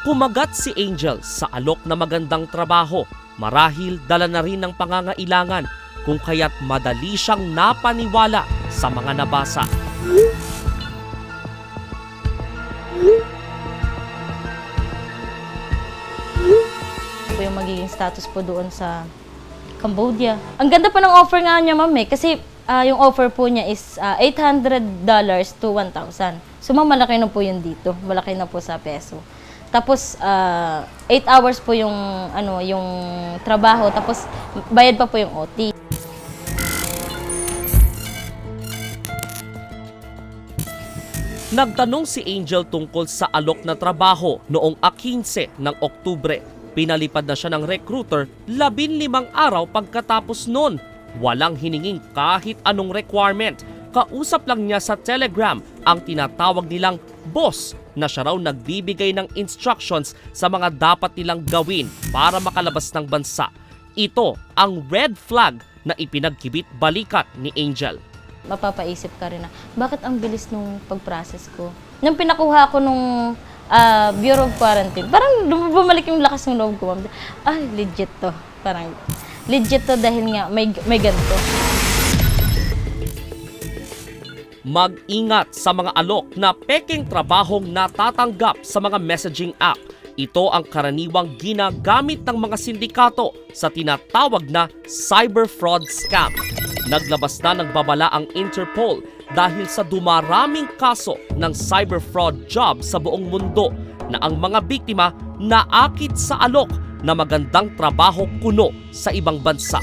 Kumagat si Angel sa alok na magandang trabaho. Marahil dala na rin ng pangangailangan kung kaya't madali siyang napaniwala sa mga nabasa. po yung magiging status po doon sa Cambodia. Ang ganda pa ng offer nga niya, ma'am, eh, kasi ah, yung offer po niya is ah, $800 to 1,000. So, ma'am, malaki na po yun dito. Malaki na po sa peso. Tapos, 8 hours po yung, ano, yung trabaho. Tapos, bayad pa po yung OT. Nagtanong si Angel tungkol sa alok na trabaho noong 15 ng Oktubre. Pinalipad na siya ng recruiter 15 araw pagkatapos noon. Walang hiningin kahit anong requirement. Kausap lang niya sa Telegram ang tinatawag nilang boss na siya raw nagbibigay ng instructions sa mga dapat nilang gawin para makalabas ng bansa. Ito ang red flag na ipinagkibit balikat ni Angel. mapapaisip ka rin na, bakit ang bilis nung pag-process ko? Nung pinakuha ko nung ah, Bureau of Quarantine, parang bumalik yung lakas ng loob ko. Ah, legit to. Parang, legit to dahil nga may, may ganito. Mag-ingat sa mga alok na peking trabahong natatanggap sa mga messaging app. Ito ang karaniwang ginagamit ng mga sindikato sa tinatawag na cyber fraud scam. Naglabas na ng babala ang Interpol dahil sa dumaraming kaso ng cyber fraud job sa buong mundo na ang mga biktima naakit sa alok na magandang trabaho kuno sa ibang bansa.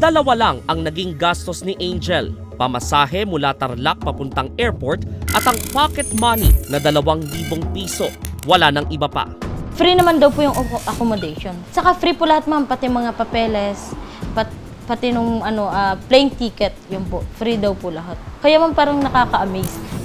Dalawa lang ang naging gastos ni Angel. Pamasahe mula Tarlac papuntang airport at ang pocket money na 2,000 piso. Wala nang iba pa. Free naman daw po yung acco- accommodation. Saka free po lahat ma'am, pati mga papeles, pat, pati nung ano, ah, plane ticket, yun po. Free daw po lahat. Kaya ma'am parang nakaka-amaze.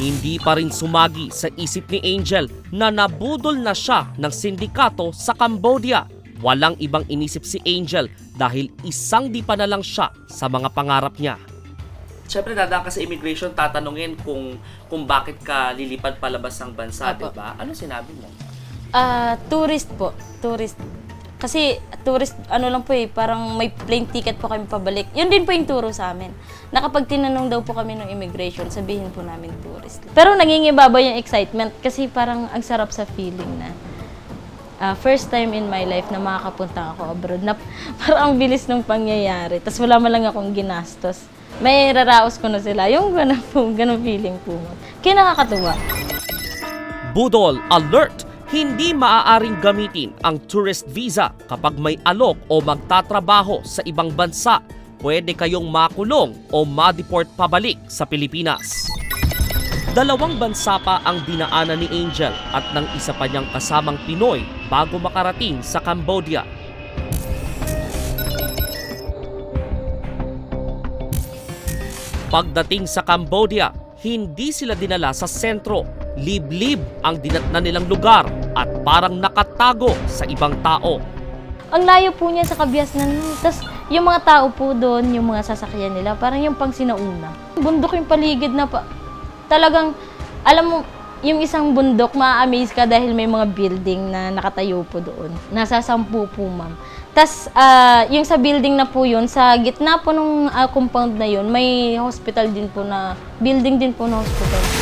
Hindi pa rin sumagi sa isip ni Angel na nabudol na siya ng sindikato sa Cambodia. Walang ibang inisip si Angel dahil isang di pa na lang siya sa mga pangarap niya. Siyempre, dadaan ka sa immigration, tatanungin kung kung bakit ka lilipad palabas ng bansa, di ba? Ano sinabi mo? Ah, tourist po. Tourist. Kasi tourist, ano lang po eh, parang may plane ticket po kami pabalik. Yun din po yung turo sa amin. Na kapag tinanong daw po kami ng immigration, sabihin po namin tourist. Pero nangingibaba yung excitement kasi parang ang sarap sa feeling na ah, first time in my life na makakapunta ako abroad na parang ang bilis ng pangyayari. Tapos wala man lang akong ginastos. May raraos ko na sila. Yung ganun po, ganun feeling po. Kaya nakakatuwa. Budol Alert! Hindi maaaring gamitin ang tourist visa kapag may alok o magtatrabaho sa ibang bansa. Pwede kayong makulong o ma-deport pabalik sa Pilipinas. Dalawang bansa pa ang dinaanan ni Angel at ng isa pa niyang kasamang Pinoy bago makarating sa Cambodia. Pagdating sa Cambodia, hindi sila dinala sa sentro. Liblib ang dinatnan nilang lugar at parang nakatago sa ibang tao. Ang layo po niya sa Kabiasnan. Tapos yung mga tao po doon, yung mga sasakyan nila, parang yung pang sinauna. Bundok yung paligid na pa. Talagang, alam mo, yung isang bundok, ma-amaze ka dahil may mga building na nakatayo po doon. Nasa sampu po, ma'am. Tapos, ah, yung sa building na po yun, sa gitna po ng compound na yun, may hospital din po na, building din po na hospital.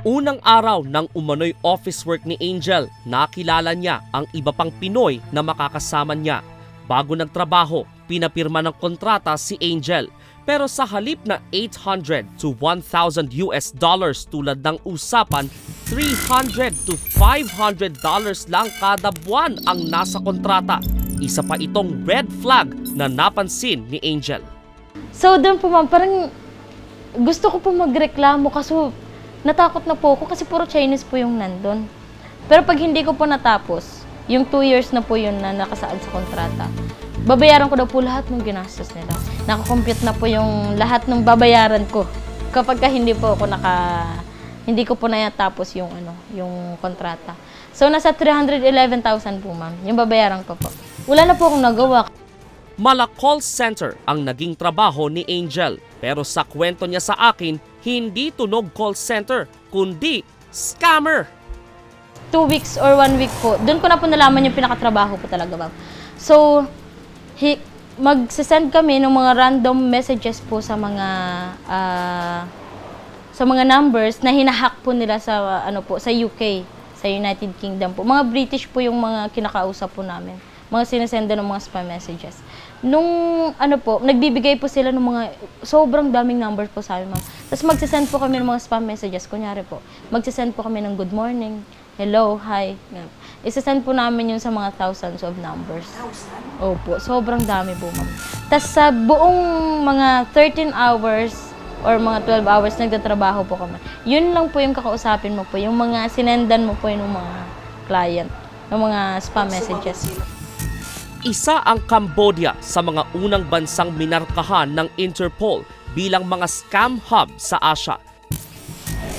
Unang araw ng umano'y office work ni Angel, nakilala niya ang iba pang Pinoy na makakasama niya. Bago nagtrabaho, pinapirma ng kontrata si Angel. Pero sa halip na 800 to 1,000 US dollars tulad ng usapan, 300 to 500 dollars lang kada buwan ang nasa kontrata. Isa pa itong red flag na napansin ni Angel. So, doon po ma'am, parang gusto ko po magreklamo kaso natakot na po ako kasi puro Chinese po yung nandun. Pero pag hindi ko po natapos, yung two years na po yun na nakasaad sa kontrata, babayaran ko daw po lahat ng ginastos nila. Nakakompute na po yung lahat ng babayaran ko. Kapag ka hindi po ako naka, hindi ko po natapos yung ano, yung kontrata. So, nasa 311,000 po, ma'am. Yung babayaran ko po. Wala na po akong nagawa. Mala call center ang naging trabaho ni Angel. Pero sa kwento niya sa akin, hindi tunog call center, kundi scammer. two weeks or one week po, doon ko na po nalaman yung pinakatrabaho ko talaga, ma'am. So, hi, magsisend kami ng mga random messages po sa mga ah, sa mga numbers na hinahack po nila sa ano po sa UK, sa United Kingdom po. Mga British po yung mga kinakausap po namin. Mga sinesenda ng mga spam messages. Nung ano po, nagbibigay po sila ng mga sobrang daming numbers po sa amin, ma'am. Tapos magsisend po kami ng mga spam messages. Kunyari po, magsisend po kami ng good morning, hello, hi. Isasend po namin yun sa mga thousands of numbers. Opo, sobrang dami po, ma'am. Tapos sa buong mga 13 hours or mga 12 hours nagtatrabaho po kami. Yun lang po yung kakausapin mo po, yung mga sinendan mo po yung mga client, yung mga spam messages. Isa ang Cambodia sa mga unang bansang minarkahan ng Interpol bilang mga scam hub sa Asia.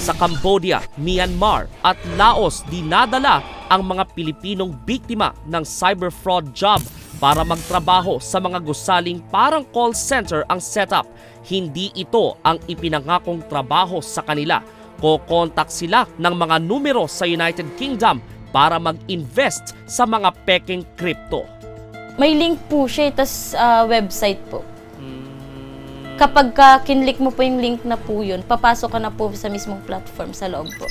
Sa Cambodia, Myanmar at Laos dinadala ang mga Pilipinong biktima ng cyber fraud job para magtrabaho sa mga gusaling parang call center ang setup. Hindi ito ang ipinangakong trabaho sa kanila. Kokontak sila ng mga numero sa United Kingdom para mag-invest sa mga peking crypto. May link po siya, tas website po. Kapag ka kinlik mo po yung link na po yun, papasok ka na po sa mismong platform sa loob po.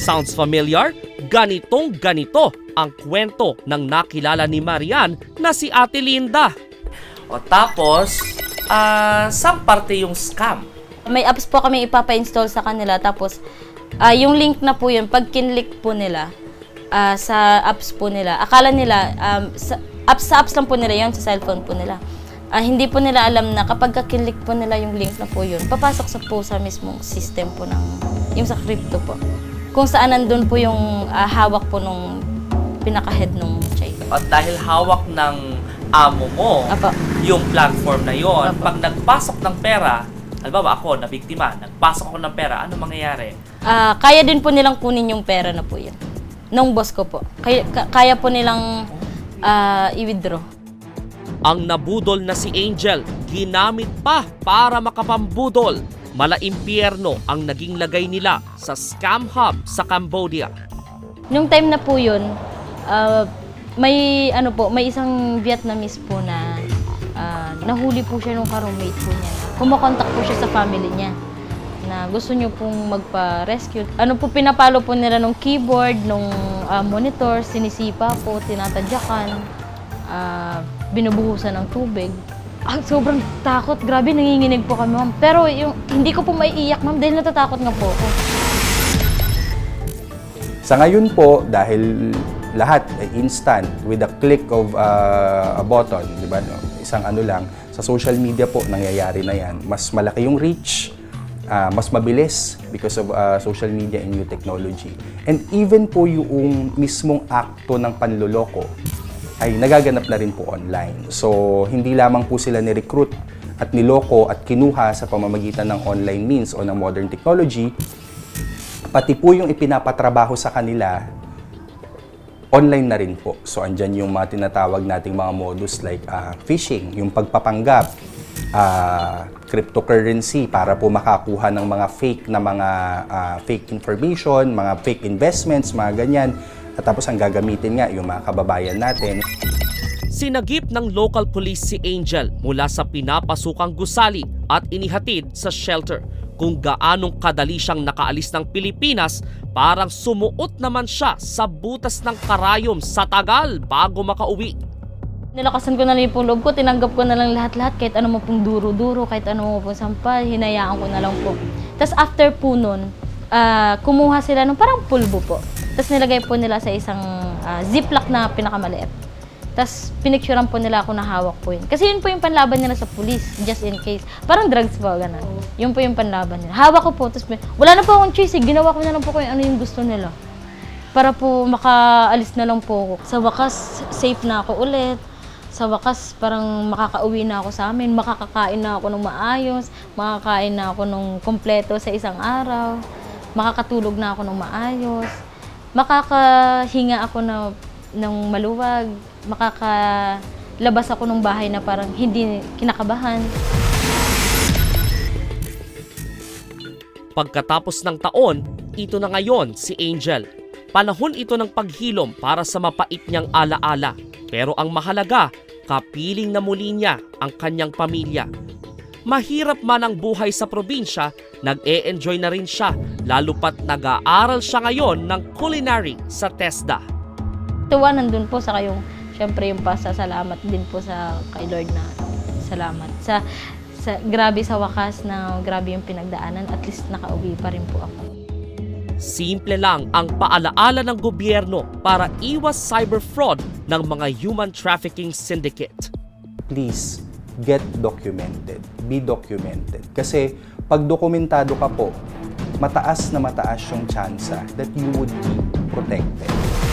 Sounds familiar? Ganitong ganito ang kwento ng nakilala ni Marian na si Ate Linda. O tapos, ah, saan parte yung scam? May apps po kami ipapa-install sa kanila tapos ah, yung link na po yun, pag kinlik po nila ah, sa apps po nila, akala nila, um, sa, apps, sa apps lang po nila yun, sa cellphone po nila. Ah, hindi po nila alam na kapag kinlik po nila yung link na po yun, papasok sa po sa mismong system po ng, yung sa crypto po. Kung saan nandun po yung ah, hawak po nung pinaka-head nung chain. At dahil hawak ng amo mo Apo. yung platform na yon, Apo. pag nagpasok ng pera, halimbawa ako, na biktima, nagpasok ako ng pera, ano mangyayari? Ah, kaya din po nilang kunin yung pera na po yun. Nung boss ko po. Kaya, ka- kaya po nilang ah, i-withdraw. Ang nabudol na si Angel, ginamit pa para makapambudol. Mala impyerno ang naging lagay nila sa scam hub sa Cambodia. Nung time na po yun, ah, may ano po, may isang Vietnamese po na ah, nahuli po siya nung ka-roommate po niya. Kumakontak po siya sa family niya na gusto niyo pong magpa-rescue. Ano po, pinapalo po nila nung keyboard, nung ah, monitor, sinisipa po, tinatadyakan, ah, binubuhusan ng tubig. Ah, sobrang takot. Grabe, nanginginig po kami, ma'am. Pero yung, hindi ko po maiiyak, ma'am, dahil natatakot nga po ako. Sa ngayon po, dahil lahat ay instant with a click of uh, a button, di ba? Isang ano lang, sa social media po nangyayari na yan. Mas malaki yung reach, ah, mas mabilis because of uh, social media and new technology. And even po yung mismong akto ng panloloko ay nagaganap na rin po online. So, hindi lamang po sila ni-recruit at niloko at kinuha sa pamamagitan ng online means o ng modern technology, pati po yung ipinapatrabaho sa kanila, online na rin po. So, andyan yung mga tinatawag nating mga modus like ah, phishing, yung pagpapanggap, ah, cryptocurrency para po makakuha ng mga fake na mga ah, fake information, mga fake investments, mga ganyan. At tapos ang gagamitin nga yung mga kababayan natin. Sinagip ng local police si Angel mula sa pinapasukang gusali at inihatid sa shelter. Kung gaanong kadali siyang nakaalis ng Pilipinas, parang sumuot naman siya sa butas ng karayom sa tagal bago makauwi. Nilakasan ko na lang yung loob ko, tinanggap ko na lang lahat-lahat, kahit ano mo pong duro-duro, kahit ano mo pong sampal, hinayaan ko na lang po. Tapos after po nun, ah, kumuha sila ng parang pulbo po. Tapos nilagay po nila sa isang ah, ziplock na pinakamaliit. Tapos pinicturean po nila ako na hawak po yun. Kasi yun po yung panlaban nila sa police, just in case. Parang drugs po, ganun. Yun po yung panlaban nila. Hawak ko po, tapos wala na po akong choice, eh. ginawa ko na lang po kung ano yung gusto nila para po makaalis na lang po ako. Sa wakas, safe na ako ulit. Sa wakas, parang makakauwi na ako sa amin, makakakain na ako ng maayos, makakain na ako ng kompleto sa isang araw, makakatulog na ako ng maayos. makakahinga ako na, ng maluwag, makakalabas ako ng bahay na parang hindi kinakabahan. Pagkatapos ng taon, ito na ngayon si Angel. Panahon ito ng paghilom para sa mapait niyang alaala. Pero ang mahalaga, kapiling na muli niya ang kanyang pamilya. Mahirap man ang buhay sa probinsya, nag-e-enjoy na rin siya lalo pat nag-aaral siya ngayon ng culinary sa TESDA. Tuwa nandun po sa kayong, syempre yung pasasalamat din po sa kay Lord na salamat. Sa, sa, grabe sa wakas na grabe yung pinagdaanan, at least nakauwi pa rin po ako. Simple lang ang paalaala ng gobyerno para iwas cyber fraud ng mga human trafficking syndicate. please get documented. Be documented. Kasi pag dokumentado ka po, mataas na mataas yung tsansa that you would be protected.